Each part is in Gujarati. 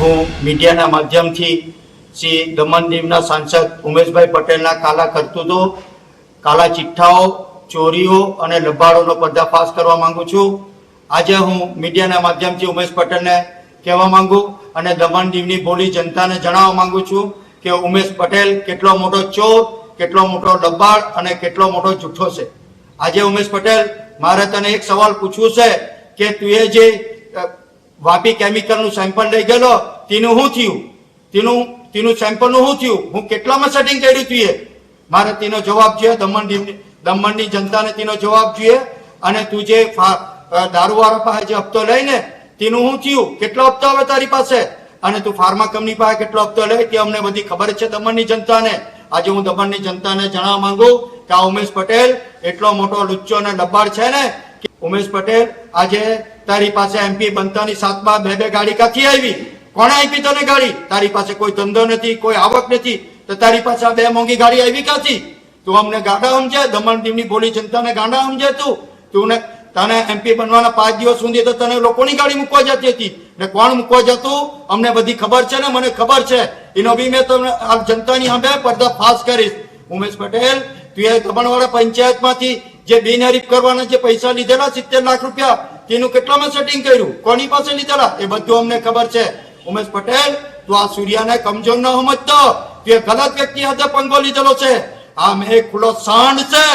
હું મીડિયાના માધ્યમથી શ્રી દમણ દીવના સાંસદ ઉમેશભાઈ પટેલના કાલા કરતૂતો, કાલા ચિઠ્ઠાઓ, ચોરીઓ અને લબાડોનો પર્દાફાશ કરવા માંગુ છું. આજે હું મીડિયાના માધ્યમથી ઉમેશ પટેલને કહેવા માંગુ અને દમણ દીવની બોલી જનતાને જણાવવા માંગુ છું કે ઉમેશ પટેલ કેટલો મોટો ચોર, કેટલો મોટો લબાડ અને કેટલો મોટો જૂઠો છે. આજે ઉમેશ પટેલ, મારે તને એક સવાલ પૂછવું છે કે તું એ જે વાપી કેમિકલનું સેમ્પલ લઈ ગયેલો, તેનું શું થયું? તેનું તેનું સેમ્પલનું શું થયું? હું કેટલામાં સેટિંગ કર્યું તું એ? મારે તેનો જવાબ જોઈએ દમણ દમણની જનતાને તેનો જવાબ જોઈએ. અને તું જે દારૂવાળા પાસે જે હપ્તો લઈને તેનું શું થયું? કેટલો હપ્તો આવે તારી પાસે? અને તું ફાર્મા કંપની પાસે કેટલો હપ્તો લે? તે અમને બધી ખબર છે દમણની જનતાને. આજે હું દમણની જનતાને જણાવવા માંગુ કે આ ઉમેશ પટેલ એટલો મોટો લુચ્ચો અને લબાડ છે ને, કે ઉમેશ પટેલ આજે તારી પાસે એમપી બનતાની સાતમાં બે બે ગાડી કાથી આવી? કોણે આપી તને ગાડી? તારી પાસે કોઈ ધંધો નથી, કોઈ આવક નથી. તો તારી પાસે આ બે મોંઘી ગાડી આવી કાથી તું અમને ગાડા સમજે, દમણ દીવની બોલી જનતાને ગાંડા સમજે તું. તું તને એમપી બનવાના પાંચ દિવસ સુધી તો તને લોકોની ગાડી મૂકવા જતી હતી. ને કોણ મૂકવા જતું? અમને બધી ખબર છે ને, મને ખબર છે. એનો બી મેં તમને આ જનતાની સામે પડદા ફાસ કરીશ. ઉમેશ પટેલ, તું એ દમણવાળા પંચાયતમાંથી જે બિનહરીફ કરવાના જે પૈસા લીધેલા સિત્તેર લાખ રૂપિયા તેનું કેટલામાં સેટિંગ કર્યું? કોની પાસે લીધેલા એ બધું અમને ખબર છે. ઉમેશ પટેલ, તું આ સૂર્યાને કમજોર ન સમજતો. તું ગલત વ્યક્તિ હાથે પંગો લીધેલો છે. આ મેં એક ખુલ્લો સાંડ છે.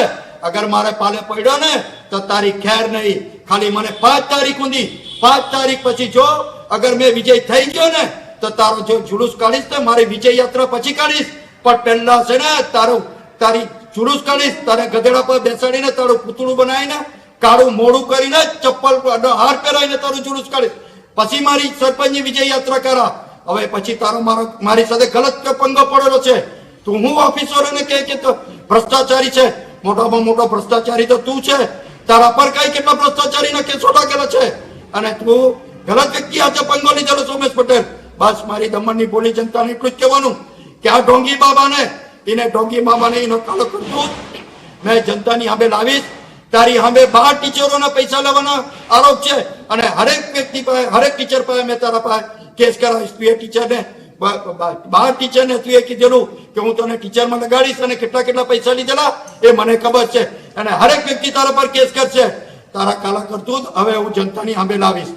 અગર મારે પાલે પડ્યો ને, તો તારી ખેર નહીં. ખાલી મને પાંચ તારીખ ઊંધી. પાંચ તારીખ પછી જો, અગર મેં વિજય થઈ ગયો ને, તો તારો જો જુલુસ કાઢીશ ને મારી વિજય યાત્રા પછી કાઢીશ. પણ પહેલા છે ને, તારું તારી જુલુસ કાઢીશ, તારે ગધેડા પર બેસાડીને તારું પૂતળું બનાવીને કાળું મોડું કરીને ચપ્પલ હાર પહેરાવીને તારું જુલુસ કાઢીશ પછી મારી સરપંચની વિજય યાત્રા કરા. હવે પછી તારો મારો, મારી સાથે ગલત પંગો પડેલો છે. તું હું ઓફિસરોને કહે કે ભ્રષ્ટાચારી છે? મોટામાં મોટો ભ્રષ્ટાચારી તો તું છે. તારા પર કઈ કેટલા ભ્રષ્ટાચારીના કેસો લાગેલા છે? અને તું ગલત વ્યક્તિ આજે પંગો લીધેલો સોમેશ પટેલ. બસ મારી દમણની બોલી જનતાને એટલું જ કહેવાનું કે આ ઢોંગી બાબાને, એને ઢોંગી બાબાને એનો કાળો કરતું મેં જનતાની આબે લાવીશ તારી હવે બાર ટીચરોના પૈસા લેવાનો આરોપ છે. અને હરેક વ્યક્તિ પાસે, હરેક ટીચર પાસે મેં તારા પાસે કેસ કરાવીશ. તું એ ટીચરને બાર ટીચરને તું એ કીધેલું કે હું તને ટીચરમાં લગાડીશ અને કેટલા કેટલા પૈસા લીધેલા એ મને ખબર છે. અને હરેક વ્યક્તિ તારા પર કેસ કરશે. તારા કાલા કરતું હવે હું જનતાની સામે લાવીશ.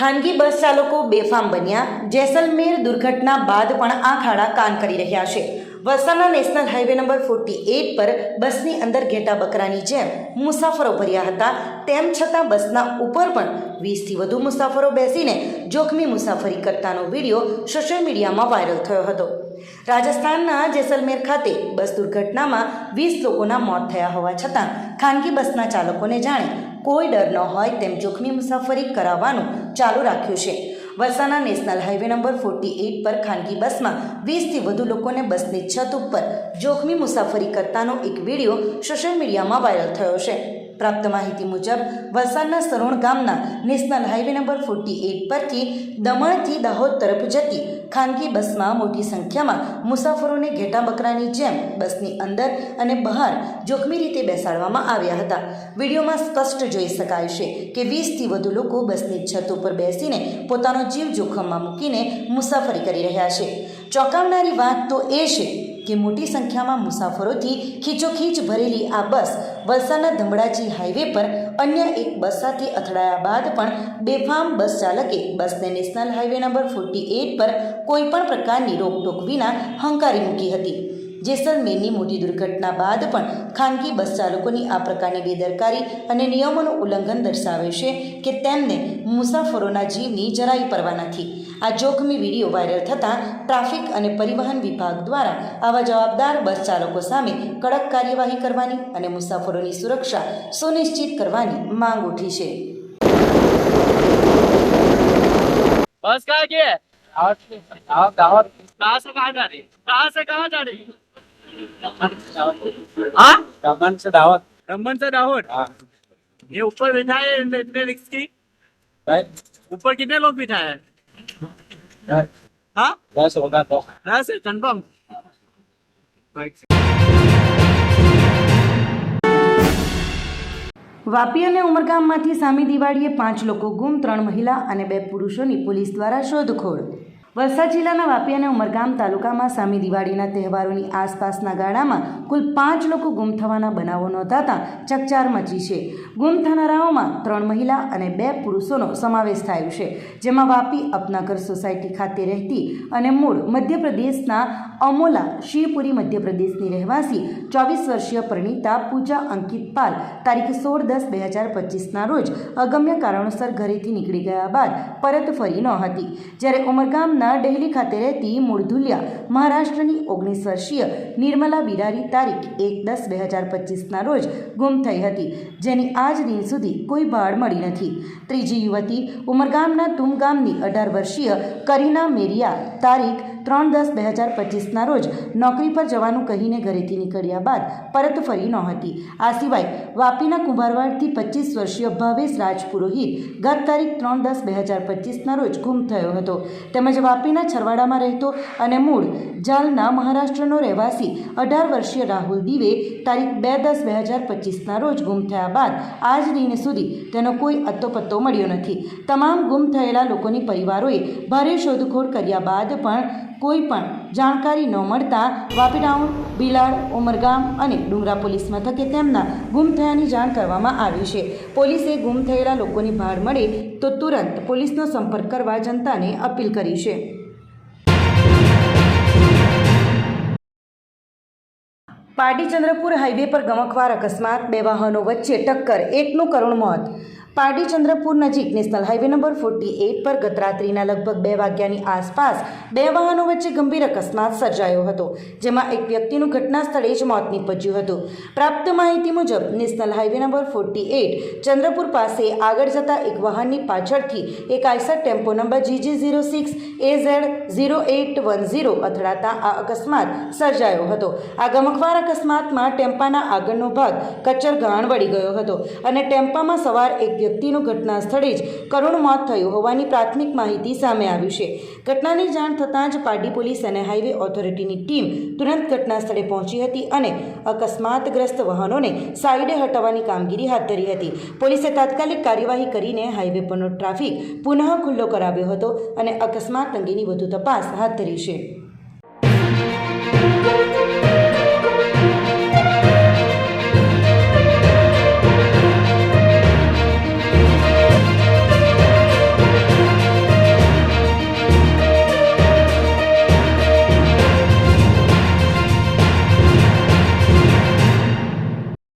ખાનગી બસ ચાલકો બેફામ બન્યા. જેસલમેર દુર્ઘટના બાદ પણ આ ખાડા કાન કરી રહ્યા છે. વલસાડના national highway number forty eight પર બસની અંદર ઘેટા બકરાની જેમ મુસાફરો ભર્યા હતા. તેમ છતાં બસના ઉપર પણ વીસથી વધુ મુસાફરો બેસીને જોખમી મુસાફરી કરતાનો વીડિયો સોશિયલ મીડિયામાં વાયરલ થયો હતો. રાજસ્થાનના જેસલમેર ખાતે બસ દુર્ઘટનામાં વીસ લોકોના મોત થયા હોવા છતાં ખાનગી બસના ચાલકોને જાણે કોઈ ડર ન હોય તેમ જોખમી મુસાફરી કરાવવાનું ચાલુ રાખ્યું છે. વલસાડના national highway number forty eight પર ખાનગી બસમાં વીસથી વધુ લોકોને બસની છત ઉપર જોખમી મુસાફરી કરતાનો એક વીડિયો સોશિયલ મીડિયામાં વાયરલ થયો છે. પ્રાપ્ત માહિતી મુજબ, વલસાડના સરોણ ગામના national highway number forty eight પરથી દમણથી દાહોદ તરફ જતી ખાનગી બસમાં મોટી સંખ્યામાં મુસાફરોને ઘેટા બકરાની જેમ બસની અંદર અને બહાર જોખમી રીતે બેસાડવામાં આવ્યા હતા. વિડીયોમાં સ્પષ્ટ જોઈ શકાય છે કે વીસથી વધુ લોકો બસની છત ઉપર બેસીને પોતાનો જીવ જોખમમાં મૂકીને મુસાફરી કરી રહ્યા છે. ચોંકાવનારી વાત તો એ છે કે મોટી સંખ્યામાં મુસાફરોથી ખીચોખીચ ભરેલી આ બસ વલસાડના ધમડાજી હાઈવે પર અન્ય એક બસ સાથે અથડાયા બાદ પણ બેફામ બસ ચાલકે બસને national highway number forty eight પર કોઈપણ પ્રકારની રોકટોક વિના હંકારી મૂકી હતી. જેસલમેરની મોટી દુર્ઘટના બાદ પણ ખાનગી બસ ચાલકોની આ પ્રકારની બેદરકારી અને નિયમોનું ઉલ્લંઘન દર્શાવે છે કે તેમને મુસાફરોના જીવની જરાય પરવા નથી આ જોખમી વિડીયો વાયરલ થતાં ટ્રાફિક અને પરિવહન વિભાગ દ્વારા આવા જવાબદાર બસ ચાલકો સામે કડક કાર્યવાહી કરવાની અને મુસાફરોની સુરક્ષા સુનિશ્ચિત કરવાની માંગ ઉઠી છે बस कहाँ की है दावत दावत कहाँ से कहाँ जा रही कहाँ से कहाँ जा रही हाँ दमन से दावत रमन से दाहोद हाँ ये ऊपर बिठा है इतने इतने रिक्स की भाई ऊपर कितने लोग बिठा है हाँ दस होगा तो दस कंफर्म વાપી અને ઉમરગામમાંથી સામી દિવાળીએ પાંચ લોકો ગુમ ત્રણ મહિલા અને બે પુરુષોની પોલીસ દ્વારા શોધખોળ વલસાડ જિલ્લાના વાપી અને ઉમરગામ તાલુકામાં સામી દિવાળીના તહેવારોની આસપાસના ગાળામાં કુલ પાંચ લોકો ગુમ થવાના બનાવો નોંધાતા ચકચાર મચી છે. ગુમ થનારાઓમાં ત્રણ મહિલા અને બે પુરુષોનો સમાવેશ થયો છે, જેમાં વાપી અપનાગર સોસાયટી ખાતે રહેતી અને મૂળ મધ્યપ્રદેશના અમોલા શિવપુરી મધ્યપ્રદેશની રહેવાસી ચોવીસ વર્ષીય પરિણીતા પૂજા અંકિત પાલ તારીખ સોળ દસ બે હજાર પચીસના રોજ અગમ્ય કારણોસર ઘરેથી નીકળી ગયા બાદ પરત ફરી ન હતી જ્યારે ઉમરગામના ડહેલી ખાતે રહેતી મૂળ મહારાષ્ટ્રની ઓગણીસ વર્ષીય નિર્મલા બિરારી તારીખ એક દસ બે હજાર પચીસના રોજ ગુમ થઈ હતી, જેની આજ દિન સુધી કોઈ ભાળ મળી નથી. ત્રીજી યુવતી ઉમરગામના તુમ અઢાર વર્ષીય કરીના મેરિયા તારીખ ત્રણ દસ બે હજાર પચીસના રોજ નોકરી પર જવાનું કહીને ઘરેથી નીકળ્યા બાદ પરત ફરી નહોતી. આ સિવાય વાપીના કુંભારવાડથી પચીસ વર્ષીય ભાવેશ રાજ પુરોહિત ગત તારીખ ત્રણ દસ બે હજાર પચીસના રોજ ગુમ થયો હતો. તેમજ વાપીના છરવાડામાં રહેતો અને મૂળ જાલના મહારાષ્ટ્રનો રહેવાસી અઢાર વર્ષીય રાહુલ દીવે તારીખ બે દસ બે હજાર પચીસના રોજ ગુમ થયા બાદ આજ દિન સુધી તેનો કોઈ અત્તોપત્તો મળ્યો નથી. તમામ ગુમ થયેલા લોકોની પરિવારોએ ભારે શોધખોળ કર્યા બાદ પણ કોઈ પણ જાણકારી ન મળતા વાપી ટાઉન બિલાડ, ઉમરગામ અને ડુંગરા પોલીસ મથકે તેમના ગુમ થયાની જાણ કરવામાં આવી છે. પોલીસે ગુમ થયેલા લોકોની ભાળ મળે તો તુરંત પોલીસનો સંપર્ક કરવા જનતાને અપીલ કરી છે. પાટીચંદ્રપુર હાઈવે પર ગમખવાર અકસ્માત, બે વાહનો વચ્ચે ટક્કર, એકનું કરુણ મોત. પારડી ચંદ્રપુર નજીક national highway number forty eight પર ગત રાત્રિના લગભગ બે વાગ્યાની આસપાસ બે વાહનો વચ્ચે ગંભીર અકસ્માત સર્જાયો હતો, જેમાં એક વ્યક્તિનું ઘટના સ્થળે જ મોત નીપજ્યું હતું. પ્રાપ્ત માહિતી મુજબ, national highway number forty eight Chandrapur પાસે આગળ જતા એક વાહનની પાછળથી એક Eicher tempo number GG zero six A Z zero eight one zero અથડાતા આ અકસ્માત સર્જાયો હતો. આ ગમખવાર અકસ્માતમાં ટેમ્પાના આગળનો ભાગ કચ્છર ગાણ વળી ગયો હતો અને ટેમ્પામાં સવાર એક વ્યક્તિનું ઘટના સ્થળે જ કરુણ મોત થયું હોવાની પ્રાથમિક માહિતી સામે આવી છે. ઘટનાની જાણ થતાં જ પારડી પોલીસ અને હાઈવે ઓથોરિટીની ટીમ તુરંત ઘટના સ્થળે પહોંચી હતી અને અકસ્માતગ્રસ્ત વાહનોને સાઈડે હટાવવાની કામગીરી હાથ ધરી હતી. પોલીસે તાત્કાલિક કાર્યવાહી કરીને હાઈવે પરનો ટ્રાફિક પુનઃ ખુલ્લો કરાવ્યો હતો અને અકસ્માત અંગેની વધુ તપાસ હાથ ધરી છે.